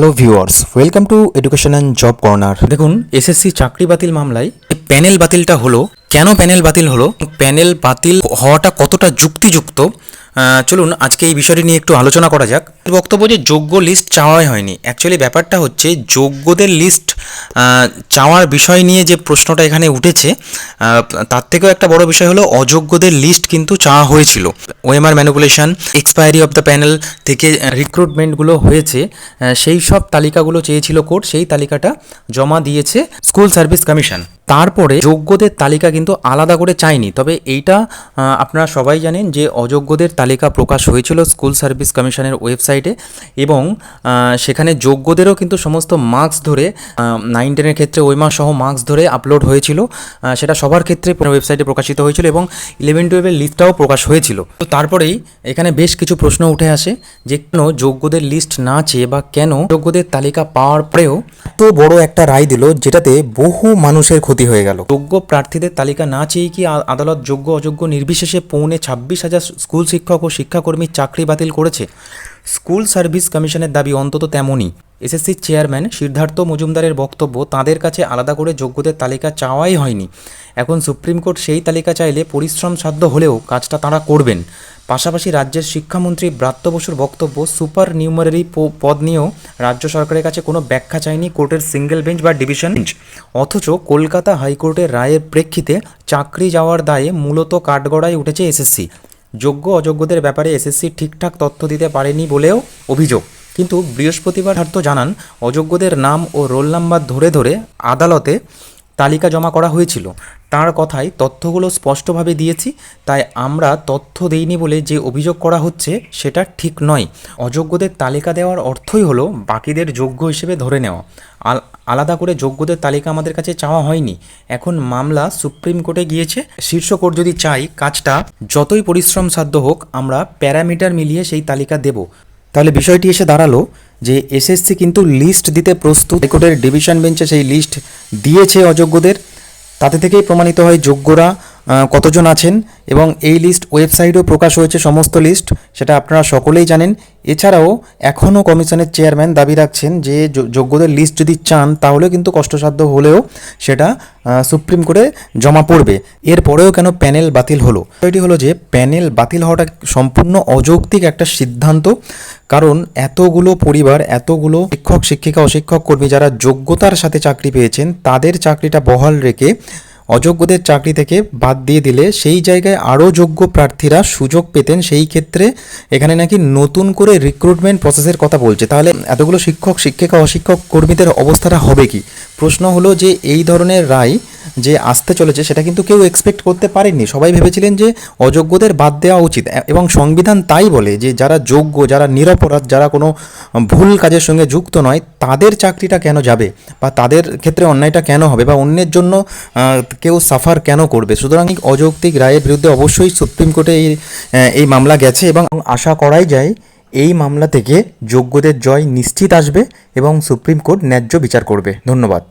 Hello viewers welcome to education and job corner দেখুন SSC চাকরি বাতিল মামলায় প্যানেল বাতিলটা হলো, কেন প্যানেল বাতিল হলো? প্যানেল বাতিল হওয়াটা কতটা যুক্তিযুক্ত? চলুন আজকে এই বিষয়টি নিয়ে একটু আলোচনা করা যাক। বক্তব্য যে যোগ্য লিস্ট চাওয়াই হয়নি। অ্যাকচুয়ালি ব্যাপারটা হচ্ছে যোগ্যদের লিস্ট চাওয়ার বিষয় নিয়ে যে প্রশ্নটা এখানে উঠেছে তার থেকেও একটা বড় বিষয় হলো অযোগ্যদের লিস্ট কিন্তু চাওয়া হয়েছিল। OMR manipulation expiry of the panel থেকে রিক্রুটমেন্টগুলো হয়েছে সেই সব তালিকাগুলো চেয়েছিল কোর্ট সেই তালিকাটা জমা দিয়েছে স্কুল সার্ভিস কমিশন তারপরে যোগ্যদের তালিকা কিন্তু আলাদা করে চায়নি তবে এইটা আপনারা সবাই জানেন যে অযোগ্যদের তালিকা প্রকাশ হয়েছিল স্কুল সার্ভিস কমিশনের ওয়েবসাইটে এবং সেখানে যোগ্যদেরও কিন্তু সমস্ত মার্কস ধরে নাইন টেনের ক্ষেত্রে ওইমা সহ মার্কস ধরে আপলোড হয়েছিল। সেটা সবার ক্ষেত্রে ওয়েবসাইটে প্রকাশিত হয়েছিল এবং ইলেভেন টুয়েলভের লিস্টটাও প্রকাশ হয়েছিল। তো তারপরেই এখানে বেশ কিছু প্রশ্ন উঠে আসে যে কেন যোগ্যদের লিস্ট না চেয়ে বা কেন যোগ্যদের তালিকা পাওয়ার পরেও তো বড় একটা রায় দিল যেটাতে বহু মানুষের ক্ষতি হয়ে গেল। যোগ্য প্রার্থীদের তালিকা না চেয়ে কি আদালত যোগ্য অযোগ্য নির্বিশেষে পৌনে ছাব্বিশ হাজার স্কুল শিক্ষক ও শিক্ষাকর্মীর চাকরি বাতিল করেছে? স্কুল সার্ভিস কমিশনের দাবি অন্তত তেমনই। এসএসসির চেয়ারম্যান সিদ্ধার্থ মজুমদারের বক্তব্য তাদের কাছে আলাদা করে যোগ্যদের তালিকা চাওয়াই হয়নি। এখন সুপ্রিম কোর্ট সেই তালিকা চাইলে পরিশ্রম সাধ্য হলেও কাজটা তাঁরা করবেন। পাশাপাশি রাজ্যের শিক্ষামন্ত্রী ব্রাত্য বসুর বক্তব্য সুপার নিউমারারি পদ নিয়েও রাজ্য সরকারের কাছে কোনো ব্যাখ্যা চায়নি কোর্টের সিঙ্গেল বেঞ্চ বা ডিভিশন বেঞ্চ। অথচ কলকাতা হাইকোর্টের রায়ের প্রেক্ষিতে চাকরি যাওয়ার দায়ে মূলত কাঠগড়ায় উঠেছে এসএসসি যোগ্য অযোগ্যদের ব্যাপারে এসএসসি ঠিকঠাক তথ্য দিতে পারেনি বলেও অভিযোগ। কিন্তু বৃহস্পতিবার হার্থ জানান, অযোগ্যদের নাম ও রোল নাম্বার ধরে ধরে আদালতে তালিকা জমা করা হয়েছিল। তার কথায় তথ্যগুলো স্পষ্টভাবে দিয়েছি, তাই আমরা তথ্য দেইনি বলে যে অভিযোগ করা হচ্ছে সেটা ঠিক নয়। অযোগ্যদের তালিকা দেওয়ার অর্থই হলো বাকিদের যোগ্য হিসেবে ধরে নেওয়া। আল- আলাদা করে যোগ্যদের তালিকা আমাদের কাছে চাওয়া হয়নি। এখন মামলা সুপ্রিম কোর্টে গিয়েছে। শীর্ষ কোর্ট যদি চাই কাজটা যতই পরিশ্রম সাধ্য হোক, আমরা প্যারামিটার মিলিয়ে সেই তালিকা দেব। তাহলে বিষয়টি এসে দাঁড়াল যে এসএসসি কিন্তু লিস্ট দিতে প্রস্তুত। হাইকোর্টের ডিভিশন বেঞ্চে সেই লিস্ট দিয়েছে অযোগ্যদের। তাতে থেকেই প্রমাণিত হয় যোগ্যরা। কতজন আছেন এবং এই লিস্ট ওয়েবসাইটেও প্রকাশ হয়েছে সমস্ত লিস্ট সেটা আপনারা সকলেই জানেন। এছাড়াও এখনও কমিশনের চেয়ারম্যান দাবি রাখছেন যে যোগ্যদের লিস্ট যদি চান, তাহলে কিন্তু কষ্টসাধ্য হলেও সেটা সুপ্রিম কোর্টে জমা পড়বে। এরপরেও কেন প্যানেল বাতিল হলো? বিষয়টি হলো যে প্যানেল বাতিল হওয়াটা সম্পূর্ণ অযৌক্তিক একটা সিদ্ধান্ত, কারণ এতগুলো পরিবার, এতগুলো শিক্ষক, শিক্ষিকা, অশিক্ষক কর্মী যারা যোগ্যতার সাথে চাকরি পেয়েছেন, তাদের চাকরিটা বহাল রেখে অযোগ্যদের চাকরি থেকে বাদ দিয়ে দিলে সেই জায়গায় আরও যোগ্য প্রার্থীরা সুযোগ পেতেন, সেই ক্ষেত্রে এখানে নাকি নতুন করে রিক্রুটমেন্ট প্রসেসের কথা বলছে। তাহলে এতগুলো শিক্ষক, শিক্ষিকা, অশিক্ষক কর্মীদের অবস্থাটা হবে কি? প্রশ্ন হলো যে এই ধরনের রায় যে আসতে চলেছে সেটা কিন্তু কেউ এক্সপেক্ট করতে পারেননি। সবাই ভেবেছিলেন যে অযোগ্যদের বাদ দেওয়া উচিত। এবং সংবিধান তাই বলে যে যারা যোগ্য, যারা নিরপরাধ, যারা কোনো ভুল কাজের সঙ্গে যুক্ত নয়, তাদের চাকরিটা কেন যাবে? বা তাদের ক্ষেত্রে অন্যায়টা কেন হবে? বা অন্যের জন্য কেউ সাফার কেন করবে? সুতরাং অযৌক্তিক রায়ের বিরুদ্ধে অবশ্যই সুপ্রিম কোর্টে এই এই মামলা গেছে এবং আশা করাই যায় এই মামলা থেকে যোগ্যদের জয় নিশ্চিত আসবে এবং সুপ্রিম কোর্ট ন্যায্য বিচার করবে। ধন্যবাদ।